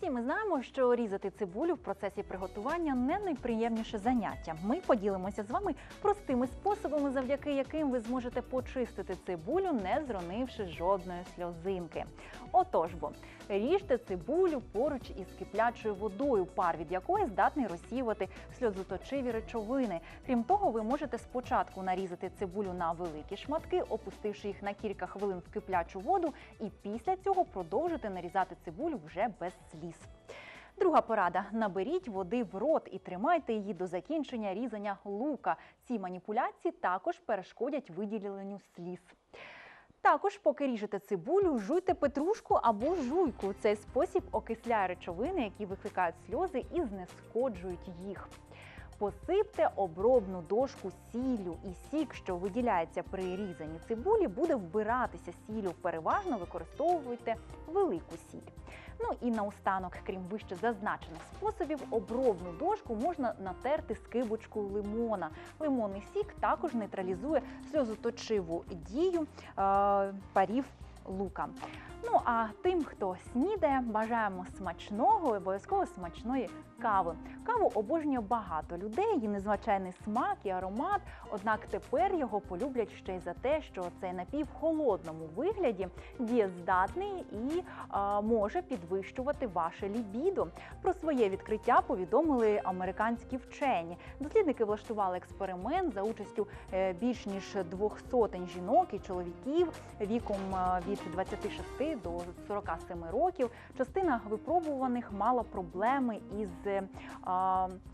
Всі ми знаємо, що різати цибулю в процесі приготування не найприємніше заняття. Ми поділимося з вами простими способами, завдяки яким ви зможете почистити цибулю, не зронивши жодної сльозинки. Отож бо ріжте цибулю поруч із киплячою водою, пар від якої здатний розсіювати сльозоточиві речовини. Крім того, ви можете спочатку нарізати цибулю на великі шматки, опустивши їх на кілька хвилин в киплячу воду, і після цього продовжити нарізати цибулю вже без сліз. Друга порада: наберіть води в рот і тримайте її до закінчення різання лука. Ці маніпуляції також перешкодять виділенню сліз. Також, поки ріжете цибулю, жуйте петрушку або жуйку. Цей спосіб окисляє речовини, які викликають сльози і знешкоджують їх. Посипте обробну дошку сіллю, і сік, що виділяється при різанні цибулі, буде вбиратися сіллю. Переважно використовуйте велику сіль. Ну і наостанок, крім вище зазначених способів, обробну дошку можна натерти скибочкою лимона. Лимонний сік також нейтралізує сльозоточиву дію е, парів лука. Ну а тим, хто снідає, бажаємо смачного обов'язково смачної кави. Каву обожнює багато людей, її незвичайний смак і аромат. Однак тепер його полюблять ще й за те, що цей напій в холодному вигляді дієздатний і а, може підвищувати ваше лібідо. Про своє відкриття повідомили американські вчені. Дослідники влаштували експеримент за участю е, більш ніж двох сотень жінок і чоловіків віком е, від 26 до 47 років. Частина випробуваних мала проблеми із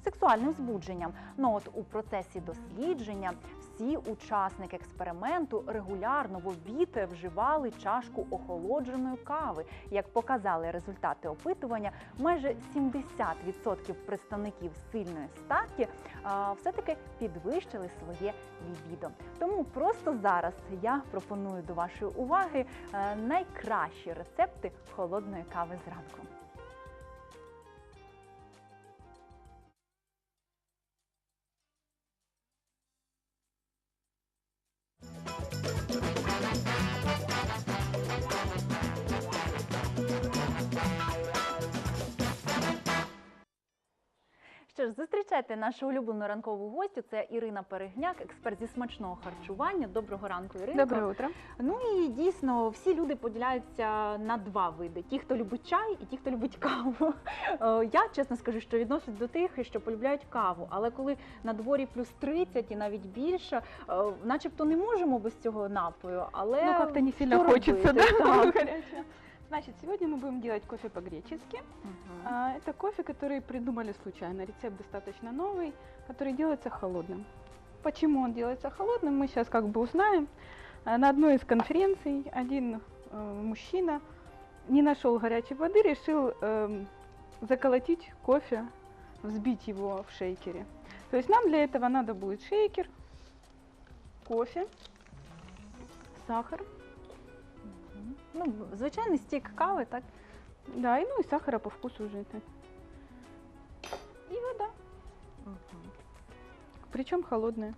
сексуальним збудженням. Ну от у процесі дослідження всі учасники експерименту регулярно в обід вживали чашку охолодженої кави. Як показали результати опитування, майже 70% представників сильної статі а, все-таки підвищили своє лібідо. Тому просто зараз я пропоную до вашої уваги е, найкращі рецепти холодної кави зранку. Що нашу улюблену ранкову гостю. Це Ірина Перегняк, експерт зі смачного харчування. Доброго ранку, Ірина. Доброе утро. Ну і дійсно всі люди поділяються на два види: ті, хто любить чай, і ті, хто любить каву. Е, Я чесно скажу, що відношусь до тих, що полюбляють каву. Але коли на дворі плюс 30 і навіть більше, е, начебто не можемо без цього напою, але Ну, как-то не сильно робити? да? Так. Значит, сегодня мы будем делать кофе по-гречески. А, Это кофе, который придумали случайно. Рецепт достаточно новый, который делается холодным. Почему он делается холодным, мы сейчас как бы узнаем. А, На одной из конференций один э, мужчина не нашел горячей воды, решил эм, заколотить кофе, взбить его в шейкере. То есть нам для этого надо будет шейкер, кофе, сахар. Ну, звичайний стік кави, так? Да, и ну и сахара по вкусу уже это. И вода. Причем холодная.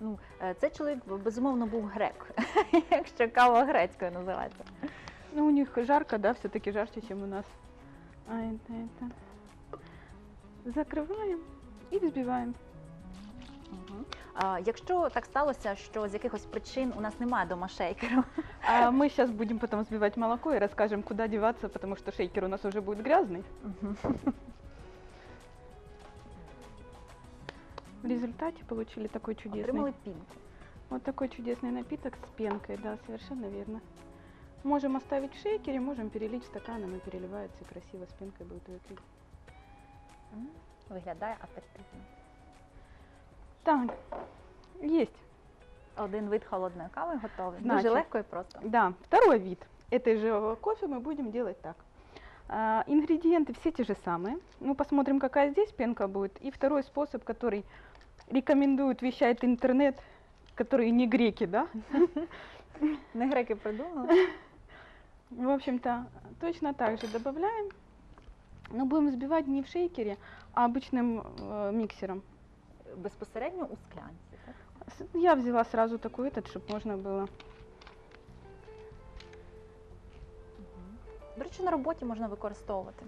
Ну, е, це чоловік безумовно був грек, якщо кава грецькою називається. Ну, у них жарко, да, все-таки жарче, чем у нас. А это, это. Закрываем и взбиваем. Мгм. А, якщо так сталося, що з якихось причин у нас немає дома шейкеру, А мы сейчас будем потом взбивать молоко и расскажем, куда деваться, потому что шейкер у нас уже будет грязный. мгм, В результате получили такой чудесный, отримали пінку. вот такой чудесный напиток с пенкой, да, совершенно верно. Можем оставить в шейкере, можем перелить в стакан, и переливается и красиво с пенкой будет выпить. М, Виглядає апетитно. Так, есть. Один вид холодної кави готовий. Дуже Значить, легко і просто. Да, второй вид этой же кофе мы будем делать так. А, ингредиенты все те же самые. Ну, посмотрим, какая здесь пенка будет. И второй способ, который рекомендует, вещает интернет, которые не греки, да? Не греки придумали. В общем-то, точно так же добавляем. Но будем взбивать не в шейкере, а обычным э, миксером. безпосередньо у склянці, так? Я взяла сразу таку, этот, чтобы можно было. До речі, на роботі можна використовувати.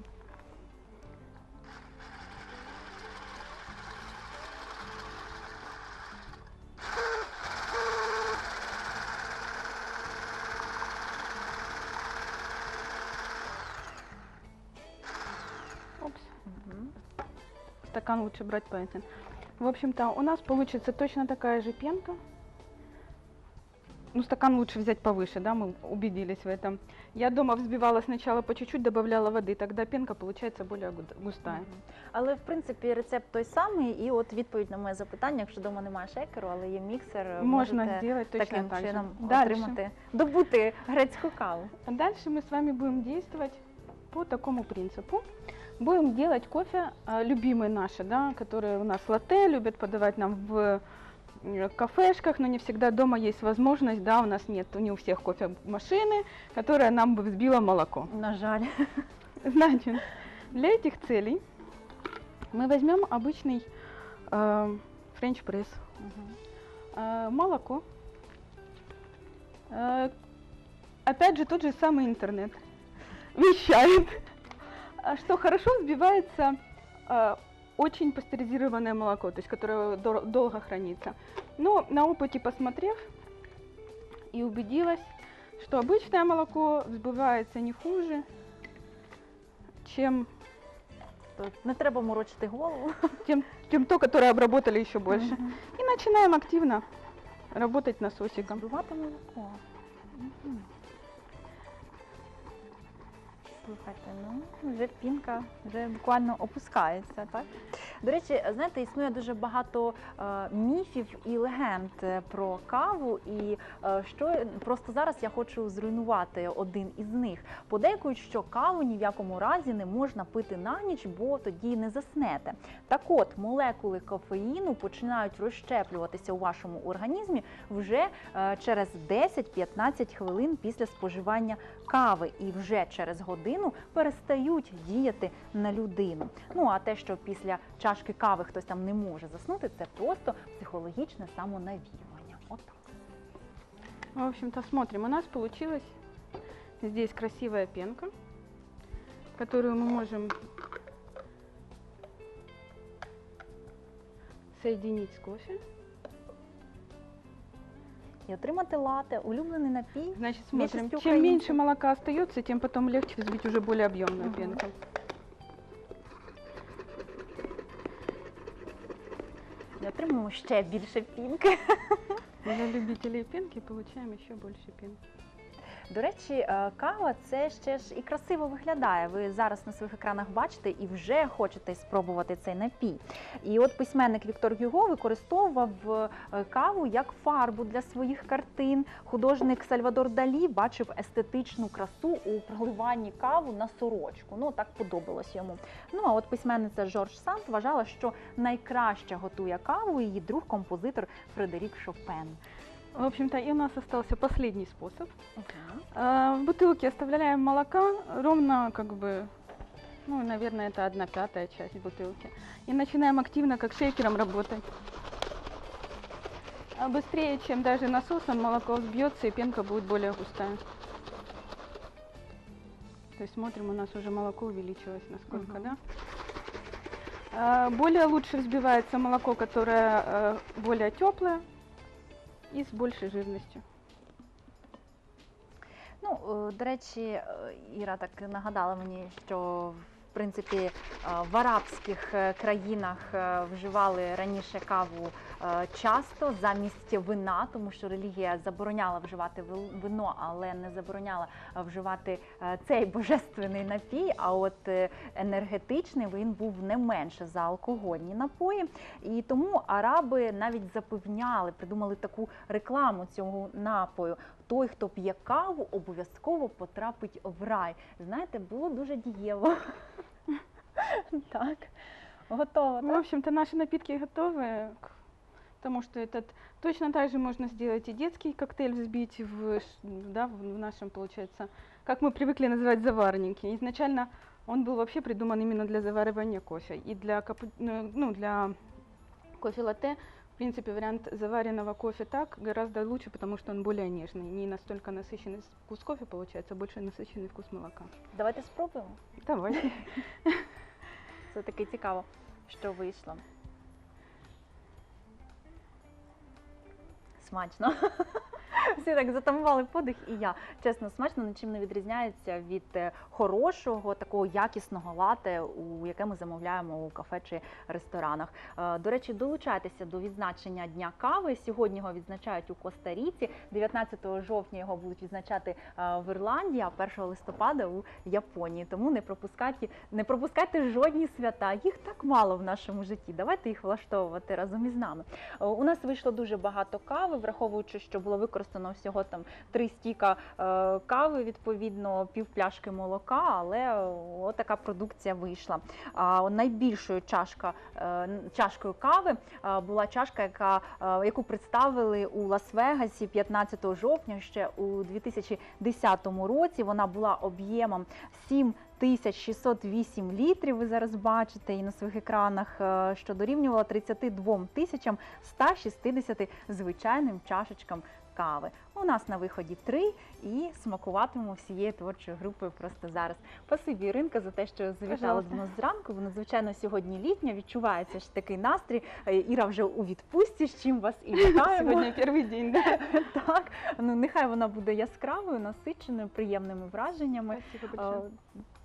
Стакан лучше брать по этим. В общем-то, у нас получится точно такая же пенка. Ну, стакан лучше взять повыше, да, мы убедились в этом. Я дома взбивала сначала по чуть-чуть, добавляла воды, тогда пенка получается более гу- густая. Мгм. Але в принципі рецепт той самий, і от відповідь на моє запитання, якщо вдома немає шейкеру, але є міксер, Можно можете сделать точно таким так же. чином Дальше. отримати, добути грецьку каву. А Дальше мы с вами будем действовать по такому принципу. Будем делать кофе, а, любимые наши, да, которые у нас латте, любят подавать нам в э, кафешках, но не всегда дома есть возможность, да, у нас нет не у всех кофемашины, которая нам бы взбила молоко. На жаль. Значит, для этих целей мы возьмем обычный э, френч-пресс, Мгм. э, молоко. Э, опять же, тот же самый интернет вещает, что хорошо взбивается э, очень пастеризированное молоко, то есть которое дор- долго хранится. Но на опыте посмотрев и убедилась, что обычное молоко взбивается не хуже, чем, Тут не треба морочити голову. чем, чем то, которое обработали еще больше. Мгм. И начинаем активно работать насосиком. Збивати молоко. Мгм. Слухайте, ну вже пінка вже буквально опускається, так? До речі, знаєте, існує дуже багато е, міфів і легенд е, про каву, і е, що просто зараз я хочу зруйнувати один із них. Подейкують, що каву ні в якому разі не можна пити на ніч, бо тоді не заснете. Так от, молекули кофеїну починають розщеплюватися у вашому організмі вже е, через 10-15 хвилин після споживання кави і вже через годину перестають діяти на людину. Ну а те, що після чашки кави хтось там не може заснути, це просто психологічне самонавіювання. Отак. В общем-то, смотрим, у нас получилась здесь красивая пенка, которую мы можем соединить с кофе. І отримати лате, улюблений напій. Значит, смотрим, чем меньше молока остается, тем потом легче взбить уже более объемную Мгм. пенку. І отримуємо ще більше пінки. Для любителей пенки получаем еще больше пенки. До речі, е, кава це ще ж і красиво виглядає. Ви зараз на своїх екранах бачите і вже хочете спробувати цей напій. І от письменник Віктор Гюго використовував е, каву як фарбу для своїх картин. Художник Сальвадор Далі бачив естетичну красу у проливанні каву на сорочку. Ну так подобалось йому. Ну а от письменниця Жорж Санд вважала, що найкраще готує каву її друг композитор Фредерік Шопен. В общем-то, и у нас остался последний способ. А, В бутылке оставляем молока ровно как бы, ну, наверное, это одна пятая часть бутылки. И начинаем активно, как шейкером работать. А быстрее, чем даже насосом, молоко взбьется и пенка будет более густая. То есть смотрим, у нас уже молоко увеличилось насколько, Мгм. да? А, Более лучше взбивается молоко, которое э, более теплое и с большей жирностью. Ну, е, до речі, е, Іра так нагадала мені, що принципі е, в арабських е, країнах е, вживали раніше каву часто замість вина, тому що релігія забороняла вживати вино, але не забороняла вживати цей божественний напій. А от енергетичний він був не менше за алкогольні напої. І тому араби навіть запевняли, придумали таку рекламу цього напою. Той, хто п'є каву, обов'язково потрапить в рай. Знаєте, було дуже дієво. Так, готово. В общем-то, наши напитки готовы, потому что этот точно так же можно сделать и детский коктейль взбить в, да, в нашем, получается, как мы привыкли называть заварники. Изначально он был вообще придуман именно для заваривания кофе. И для, капу- ну, ну, для кофе-латте, в принципе, вариант заваренного кофе так гораздо лучше, потому что он более нежный. Не настолько насыщенный вкус кофе получается, а больше насыщенный вкус молока. Давайте спробуємо. Давай. Це таки цікаво, що вийшло. Смачно. Всі так затамували подих, і я чесно, смачно нічим не відрізняється від е, хорошого, такого якісного лате, у яке ми замовляємо у кафе чи ресторанах. Е, До речі, долучайтеся до відзначення дня кави. Сьогодні його відзначають у Коста-Ріці. 19 жовтня його будуть відзначати е, в Ірландії, а 1 листопада у Японії. Тому не пропускайте, не пропускайте жодні свята. Їх так мало в нашому житті. Давайте їх влаштовувати разом із нами. У нас вийшло дуже багато кави, враховуючи, що було використано всього там три стіка е, кави, відповідно, пів пляшки молока, але е, отака продукція вийшла. А найбільшою чашка, е, чашкою кави була чашка, яка, яку представили у Лас-Вегасі 15 жовтня ще у 2010 році. Вона була об'ємом 7 1608 літрів. Ви зараз бачите і на своїх екранах, що дорівнювало 32 тисячам 160 звичайним чашечкам кави. У нас на виході три і смакуватимемо всією творчою групою просто зараз. Спасибі, Іринка, за те, що завітала до нас зранку. Воно звичайно сьогодні літня. Відчувається ж такий настрій. Е, Іра вже у відпустці, з чим вас і вітаємо. Сегодня первый день, да? Так, ну нехай вона буде яскравою, насиченою, приємними враженнями. Спасибо Е.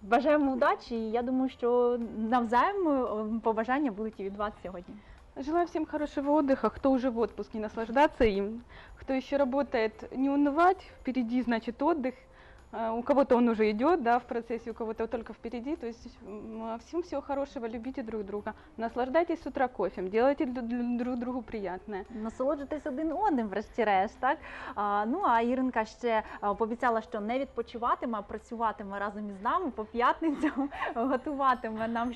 Бажаємо удачі, і я думаю, що навзаєм е, побажання будуть і від вас сьогодні. Желаю всем хорошего отдыха, кто уже в отпуске, наслаждаться им, кто еще работает, не унывать, впереди, значит, отдых, А, у кого-то он уже идет, да, в процессе, у кого-то только впереди, то есть м, а всем всего хорошего, любите друг друга, наслаждайтесь с утра кофем, делайте для- для друг другу приятное. Насолоджуйтесь один одним, врешті-решт, так? А, ну а Іринка ще а, пообіцяла, що не відпочиватиме, а працюватиме разом із нами по п'ятницям, готуватиме нам